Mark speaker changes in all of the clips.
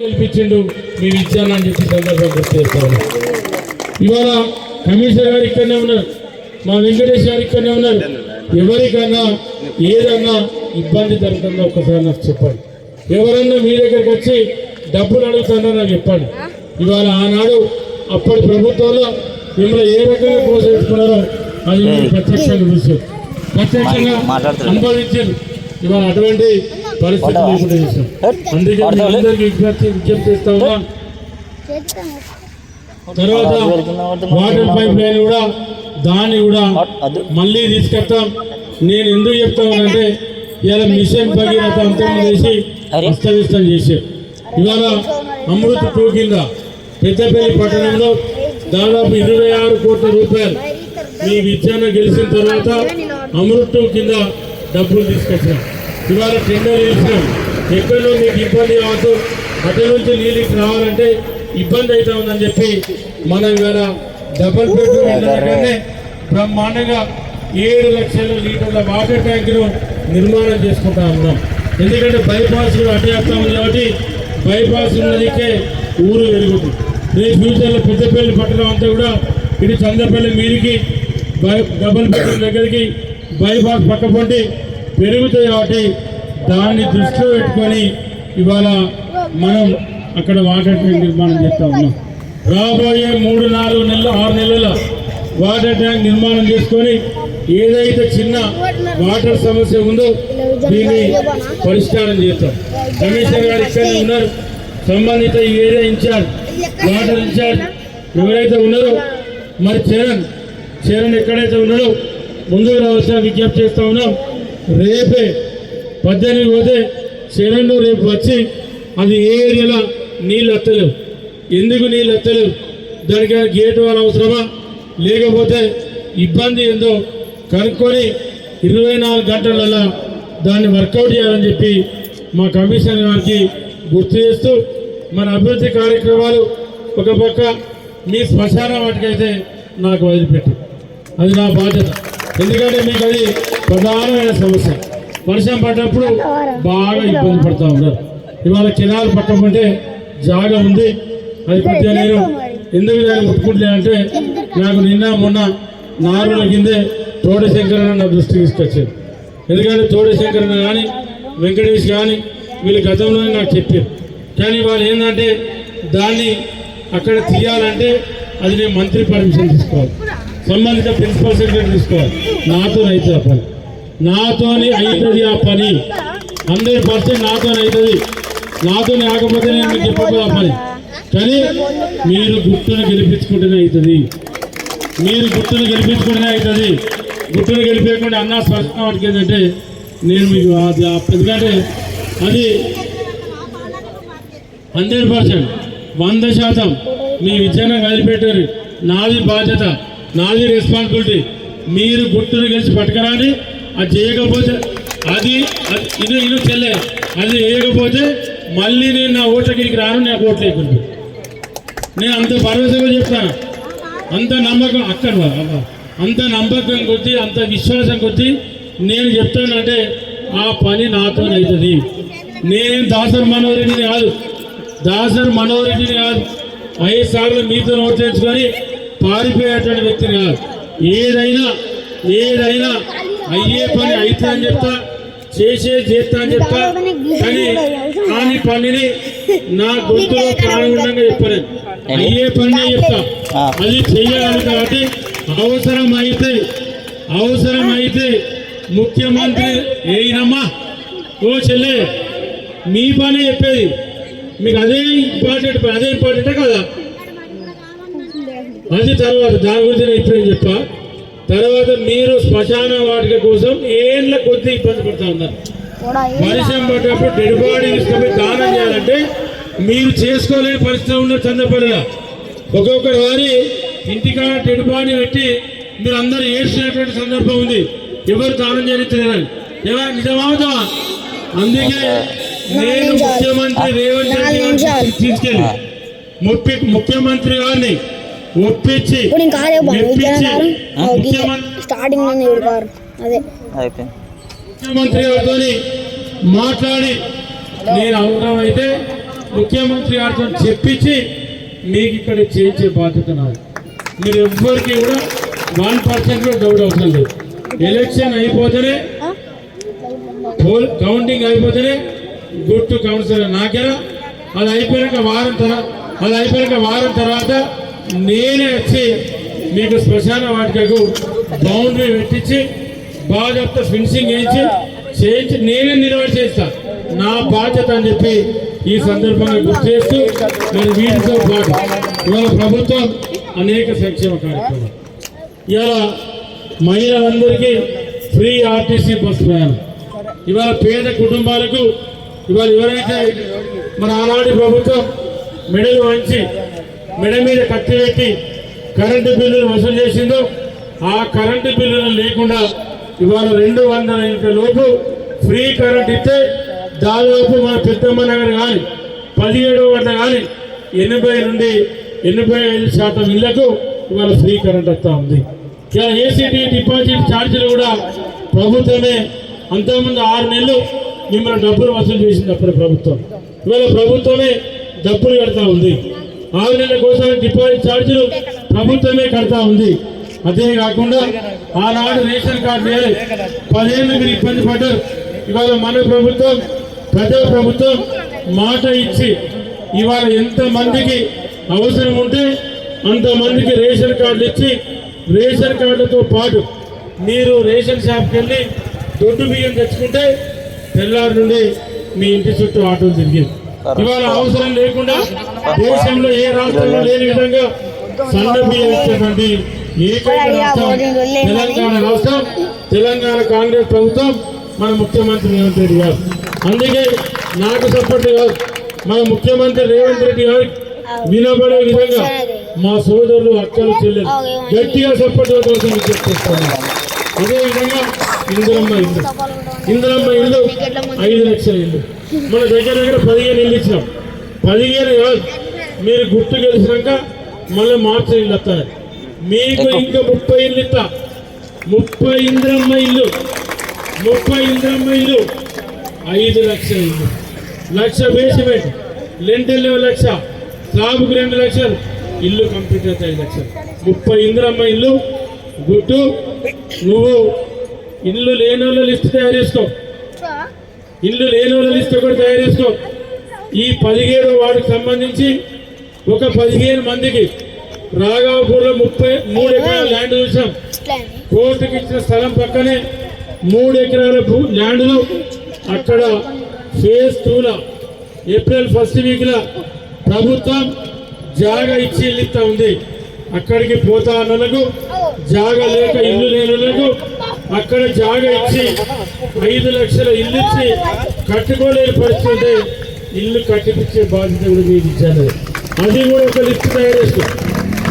Speaker 1: గెలిపించిండు మీరు ఇచ్చానని చెప్పి సందర్భం గుర్తు చేస్తాను. ఇవాళ కమిషనర్ గారు ఇక్కడనే ఉన్నారు మా వెంకటేష్ గారు ఇక్కడనే ఉన్నారు. ఎవరికన్నా ఏదన్నా ఇబ్బంది జరుగుతుందో ఒక్కసారి నాకు చెప్పండి. ఎవరన్నా మీ దగ్గరికి వచ్చి డబ్బులు అడుగుతుందో నాకు చెప్పండి. ఇవాళ ఆనాడు అప్పటి ప్రభుత్వంలో మిమ్మల్ని ఏ రకంగా ప్రోత్సహించుకున్నారో అది ప్రత్యక్షంగా చూసారు ప్రత్యక్షంగా అనుభవించారు. ఇవాళ అటువంటి అందుకే మీ అందరికీ విజ్ఞప్తి విజ్ఞప్తి చేస్తా ఉన్నా. తర్వాత వాటర్ పైప్ లైన్ కూడా దాన్ని కూడా మళ్ళీ తీసుకొస్తాం నేను ఎందుకు చెప్తానంటే ఇవాళ మిషన్ భగీరథ అంతం చేసి అస్తవ్యస్తం చేశారు. ఇవాళ అమృత్ టూ కింద పెద్దపల్లి పట్టణంలో దాదాపు ఇరవై ఆరు కోట్ల రూపాయలు మీ విద్యాన గెలిచిన తర్వాత అమృత్ టూ కింద డబ్బులు తీసుకొచ్చాం ఇవాళ టెండర్ వేసినాం ఎక్కడో మీకు ఇబ్బంది కావచ్చు. అటు నుంచి నీళ్ళకి రావాలంటే ఇబ్బంది అవుతా ఉందని చెప్పి మనం ఇవాళ డబల్ బెడ్రూమ్ ఇళ్ళకనే బ్రహ్మాండంగా ఏడు లక్షల లీటర్ల వాటర్ ట్యాంకును నిర్మాణం చేసుకుంటా ఉన్నాం. ఎందుకంటే బైపాస్ అటు చేస్తా ఉంది కాబట్టి బైపాస్ ఉన్నదికే ఊరు వెలుగుతుంది. రేపు ఫ్యూచర్లో పెద్దపల్లి పట్టణం అంతా కూడా ఇటు చంద్రపల్లి మీరికి బై డబల్ బెడ్రూమ్ దగ్గరికి బైపాస్ పక్క పెరుగుతాయి కాబట్టి దాన్ని దృష్టిలో పెట్టుకొని ఇవాళ మనం అక్కడ వాటర్ ట్యాంక్ నిర్మాణం చేస్తా ఉన్నాం. రాబోయే మూడు నాలుగు నెలలు ఆరు నెలల వాటర్ ట్యాంక్ నిర్మాణం చేసుకొని ఏదైతే చిన్న వాటర్ సమస్య ఉందో దీన్ని పరిష్కారం చేస్తాం. కమిషనర్ గారు ఇక్కడనే ఉన్నారు. సంబంధిత ఏదైనా ఏరియా ఇన్ఛార్జ్ వాటర్ ఇన్ఛార్జ్ ఎవరైతే ఉన్నారో మరి చరణ్ చరణ్ ఎక్కడైతే ఉన్నాడో ముందుకు రావాల్సిన విజ్ఞప్తి చేస్తా ఉన్నాం. రేపే పద్దెనిమిది పోతే చరణ్ రేపు వచ్చి అది ఏ ఏరియాలో నీళ్ళు వస్తలేవు. ఎందుకు నీళ్ళు వస్తలేవు? దానికి గేట్ వాళ్ళ అవసరమా? లేకపోతే ఇబ్బంది ఏందో కనుక్కొని ఇరవై నాలుగు గంటలలో దాన్ని వర్కౌట్ చేయాలని చెప్పి మా కమిషనర్ గారికి గుర్తు చేస్తూ మన అభివృద్ధి కార్యక్రమాలు ఒక పక్క మీ శ్మశాన వాటికైతే నాకు వదిలిపెట్టు. అది నా బాధ్యత. ఎందుకంటే మీకు అది ప్రధానమైన సమస్య. వర్షం పడ్డప్పుడు బాగా ఇబ్బంది పడుతూ ఉన్నారు. ఇవాళ కెనాల్ పట్టకుంటే జాగా ఉంది. అది కొద్దిగా నేను ఎందుకు దాన్ని ముట్టుకుంటలే అంటే నాకు నిన్న మొన్న నాలుగు కిందే తోటశంకరణ నా దృష్టికి తీసుకొచ్చారు. ఎందుకంటే తోటశంకరణ కానీ వెంకటేష్ కానీ వీళ్ళు గతంలోనే నాకు చెప్పారు. కానీ వాళ్ళు ఏంటంటే దాన్ని అక్కడ తీయాలంటే అది నేను మంత్రి పర్మిషన్ తీసుకోవాలి. సంబంధిత ప్రిన్సిపల్ సెక్రటరీ తీసుకోవాలి. నాతో అయితే ఆ పని. నాతోని అవుతుంది ఆ పని. హండ్రెడ్ పర్సెంట్ నాతో అవుతుంది నాతో ఆకపోతే నేను మీకు చెప్పదు ఆ పని. కానీ మీరు గుర్తును గెలిపించుకుంటేనే అవుతుంది మీరు గుర్తును గెలిపించుకుంటేనే అవుతుంది గుర్తును గెలిపించకుండా అన్న స్పష్టం వాటికి ఏంటంటే నేను మీకు అది ఎందుకంటే అది హండ్రెడ్ పర్సెంట్. వంద శాతం మీ విజయన వదిలిపెట్టారు. నాది బాధ్యత. నాది రెస్పాన్సిబిలిటీ మీరు గుర్తుని గెలిచి పట్టుకురాని అది చేయకపోతే అది అది- ఇది ఇది చెల్లే అది చేయకపోతే మళ్ళీ నేను నా ఓట్లకి రాను నాకు ఓట్లు లేకుండా. నేను అంత భరోసాగా చెప్తాను. అంత నమ్మకం అక్కడ అంత నమ్మకం కొద్దీ అంత విశ్వాసం కొద్దీ నేను చెప్తానంటే ఆ పని నాతో అవుతుంది నేనేం దాసరి మనోహరెడ్డిని కాదు దాసరి మనోహరెడ్డిని కాదు ఐదు సార్లు మీతో నోట్ తెచ్చుకొని పారిపోయేటువంటి వ్యక్తిని కాదు ఏదైనా ఏదైనా అయ్యే పని అయితే అని చెప్తా చేసే చేస్తా అని చెప్తా. కానీ కాని పనిని నా గొంతులో ప్రాణంగా చెప్పలేదు అయ్యే పని చెప్తా. అది చెయ్యాలి కాబట్టి అవసరం అయితే అవసరం అయితే ముఖ్యమంత్రి ఏయినమ్మా ఓ చెల్లె మీ పని చెప్పేది. మీకు అదే ఇంపార్టెంట్ అదే ఇంపార్టెంటే కదా? అది తర్వాత దాని గురించి నేను ఇప్పుడే చెప్పా? తర్వాత మీరు శ్మశాన వాటిక కోసం ఏళ్ళ కొద్ది ఇబ్బంది పడుతూ ఉన్నారు. వర్షం పడ్డప్పుడు డెడ్ బాడీ తీసుకొని దానం చేయాలంటే మీరు చేసుకోలేని పరిస్థితి ఉన్న చంద్రపల్లిలో ఒక్కొక్కరి వారి ఇంటికాడ డెడ్ బాడీ పెట్టి మీరు అందరూ ఏడ్చినటువంటి సందర్భం ఉంది. ఎవరు దానం చేయలేదని. ఏమా నిజమవుతా అందుకే నేను ముఖ్యమంత్రి రేవంత్ రెడ్డి తీసుకెళ్ళి ముఖ్యమంత్రి గారిని ఒప్పించి
Speaker 2: ఇప్పుడు ఇంకా స్టార్టింగ్ నుండి అదే.
Speaker 3: అయిపోయింది
Speaker 1: ముఖ్యమంత్రి గారితో మాట్లాడి నేను అవసరం అయితే ముఖ్యమంత్రి గారితో చెప్పించి మీకు ఇక్కడ చేయించే బాధ్యత నాది. మీరు ఎవ్వరికి కూడా వన్ పర్సెంట్ కూడా డౌట్ అవసరం లేదు. ఎలక్షన్ అయిపోతేనే పోల్ కౌంటింగ్ అయిపోతేనే గుర్తు కౌన్సిలర్ నాకేనా అది అయిపోయాక వారం తర్వాత అది అయిపోయాక వారం తర్వాత నేనే వచ్చి మీకు శ్మశాన వాటికకు బౌండరీ పెట్టించి బాగా ఫినిషింగ్ వేయించి చేయించి నేనే నిలబడి చేస్తా. నా బాధ్యత అని చెప్పి ఈ సందర్భంగా గుర్తు చేస్తూ మరి వీటితో పాటు ఇవాళ ప్రభుత్వం అనేక సంక్షేమ కార్యక్రమాలు. ఇవాళ మహిళలందరికీ ఫ్రీ ఆర్టీసీ బస్ ప్రయాణం. ఇవాళ పేద కుటుంబాలకు ఇవాళ ఎవరైతే మన ఆనాటి ప్రభుత్వం మెడలు వంచి మెడ మీద కత్తి పెట్టి కరెంటు బిల్లులు వసూలు చేసిందో ఆ కరెంటు బిల్లులు లేకుండా ఇవాళ రెండు వందల యూనిట్ల లోపు ఫ్రీ కరెంట్ ఇస్తే దాదాపు మన పెద్దమ్మ నగర్ కానీ పదిహేడు వందల కానీ ఎనభై నుండి ఎనభై ఐదు శాతం ఇళ్ళకు ఇవాళ ఫ్రీ కరెంట్ వస్తూ ఉంది. ఇలా ఏసీటీ డిపాజిట్ ఛార్జీలు కూడా ప్రభుత్వమే అంతకుముందు ఆరు నెలలు మిమ్మల్ని డబ్బులు వసూలు చేసింది అప్పుడు ప్రభుత్వం. ఇవాళ ప్రభుత్వమే డబ్బులు కడతా ఉంది. ఆరు నెలల కోసం డిపాజిట్ ఛార్జీలు ప్రభుత్వమే కడతా ఉంది. అంతేకాకుండా ఆనాడు రేషన్ కార్డు లేదు పదిహేను మీరు ఇబ్బంది పడ్డారు. ఇవాళ మన ప్రభుత్వం ప్రజా ప్రభుత్వం మాట ఇచ్చి ఇవాళ ఎంతమందికి అవసరం ఉంటే అంతమందికి రేషన్ కార్డులు ఇచ్చి రేషన్ కార్డులతో పాటు మీరు రేషన్ షాప్కి వెళ్ళి దొడ్డు బియ్యం తెచ్చుకుంటే తెల్లారి నుండి మీ ఇంటి చుట్టూ ఆటోలు తిరిగింది ఇవాళ అవసరం లేకుండా దేశంలో ఏ రాష్ట్రంలో లేని విధంగా సన్న బియ్యం ఇచ్చేటువంటి ఏకైక రాష్ట్రం తెలంగాణ రాష్ట్రం తెలంగాణ కాంగ్రెస్ ప్రభుత్వం మన ముఖ్యమంత్రి రేవంత్ రెడ్డి గారు. అందుకే నాకు సపోర్ట్ కాదు. మన ముఖ్యమంత్రి రేవంత్ రెడ్డి గారు వినబడే విధంగా మా సోదరులు అక్కలు చెల్లెలు గట్టిగా సపోర్ట్ కోసం విజ్ఞప్తిస్తున్నాను అదే విధంగా ఇందిరమ్మ ఇల్లు. ఇందిరమ్మ ఇల్లు ఐదు లక్షల ఇల్లు. మన దగ్గర దగ్గర పదిహేను ఇల్లు ఇచ్చినాం. పదిహేను కాదు మీరు గుర్తు గెలిచినాక మళ్ళీ మార్చి ఇల్లు వస్తాయి. మీకు ఇంకా ముప్పై ఇల్లు ఇస్తా. ముప్పై ఇందిరమ్మ ఇల్లు. ముప్పై ఇందిరమ్మ ఇల్లు. ఐదు లక్షల ఇల్లు. Lakh basement lintel lakh. స్లాబ్కి రెండు లక్షలు. ఇల్లు కంప్లీట్ అయితే ఐదు లక్షలు. ముప్పై ఇందిరమ్మ ఇల్లు. గుట్టు నువ్వు ఇల్లు లేని వాళ్ళ లిస్ట్ తయారు చేసుకో. ఇల్లు లేని వాళ్ళ లిస్ట్ కూడా తయారు చేసుకో. ఈ పదిహేడు వార్డుకు సంబంధించి ఒక పదిహేను మందికి రాఘవపూర్లో ముప్పై మూడు ఎకరాల ల్యాండ్ చూసాం. కోర్టుకి ఇచ్చిన స్థలం పక్కనే మూడు ఎకరాల భూ ల్యాండ్లు అక్కడ ఫేజ్ టూలో ఏప్రిల్ ఫస్ట్ వీక్లో ప్రభుత్వం జాగా ఇచ్చి ఇల్లు ఉంది. అక్కడికి పోతా అన్నలకు జాగా లేక ఇల్లు లేనులకు అక్కడ జాగ ఇచ్చి ఐదు లక్షల ఇల్లు ఇచ్చి కట్టుకోలేని పరిస్థితి ఇల్లు కట్టిపించే బాధ్యత కూడా మీకు ఇచ్చాను అది కూడా ఒక లిస్ట్ తయారు చేసుకో.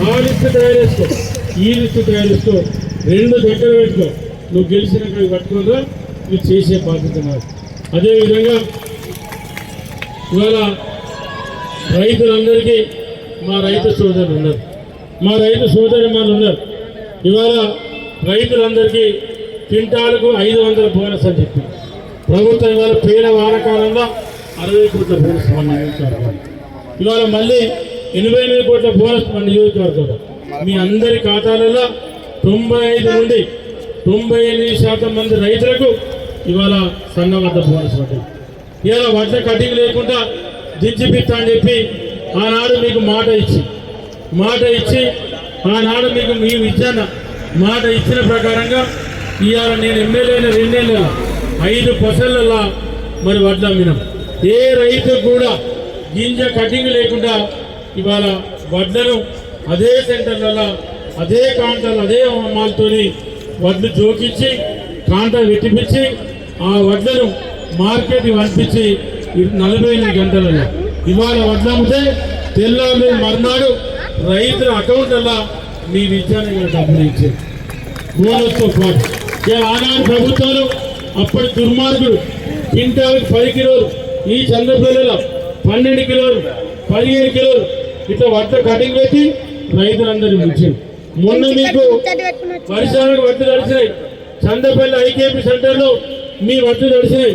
Speaker 1: ఆ లిస్ట్ తయారు చేసుకో. ఈ లిస్ట్ తయారు చేసుకో. రెండు దగ్గర పెట్టుకో. నువ్వు గెలిచినాక కట్టుకోగా నువ్వు చేసే బాధ్యత నాకు అదేవిధంగా ఇవాళ రైతులందరికీ మా రైతు సోదరులు ఉన్నారు. మా రైతు సోదరి ఉన్నారు. ఇవాళ రైతులందరికీ క్వింటాలకు ఐదు వందల బోనస్ అని చెప్పి. ప్రభుత్వం ఇవాళ పేద వానకాలంలో అరవై కోట్ల బోనస్ మన ఇవాళ మళ్ళీ ఎనభై ఎనిమిది కోట్ల బోనస్ మన నియోజకవర్గంలో. మీ అందరి ఖాతాలలో తొంభై ఐదు నుండి తొంభై ఎనిమిది శాతం మంది రైతులకు ఇవాళ సన్న వద్ద బోనస్ పడ్డాయి ఇవాళ వడ్ల కటింగ్ లేకుండా దించిపిస్తా అని చెప్పి ఆనాడు మీకు మాట ఇచ్చి మాట ఇచ్చి ఆనాడు మీకు మీ ఇచ్చాన మాట ఇచ్చిన ప్రకారంగా ఇవాళ నేను ఎమ్మెల్యే రెండేళ్ళ ఐదు పసళ్ళ మరి వడ్లు అమ్మినాం. ఏ రైతు కూడా గింజ కటింగ్ లేకుండా ఇవాళ వడ్లను అదే సెంటర్లలో అదే కాంటాలు అదే అమ్మాలతోని వడ్లు జోకించి కాంట వెట్టిపించి ఆ వడ్లను మార్కెట్ పంపించి నలభై ఎనిమిది గంటలలో. ఇవాళ వడ్లు అమ్మితే మర్నాడు రైతుల అకౌంట్లలో మీ విద్యానికి డబ్బులు ఇచ్చారు బోనస్తో పాటు ఆనాడు ప్రభుత్వాలు అప్పటి దుర్మార్గుడు క్వింటాల్కి పది కిలోలు. ఈ చంద్రపల్లిలో పన్నెండు కిలోలు పదిహేను కిలోలు. ఇట్లా వడ్డ కటింగ్ పెట్టి రైతులందరినీ ముంచింది మొన్న మీకు వర్షాలకు వడ్లు తడిచినాయి. చంద్రపల్లి ఐకేపీ సెంటర్లో మీ వడ్లు తడిచినాయి.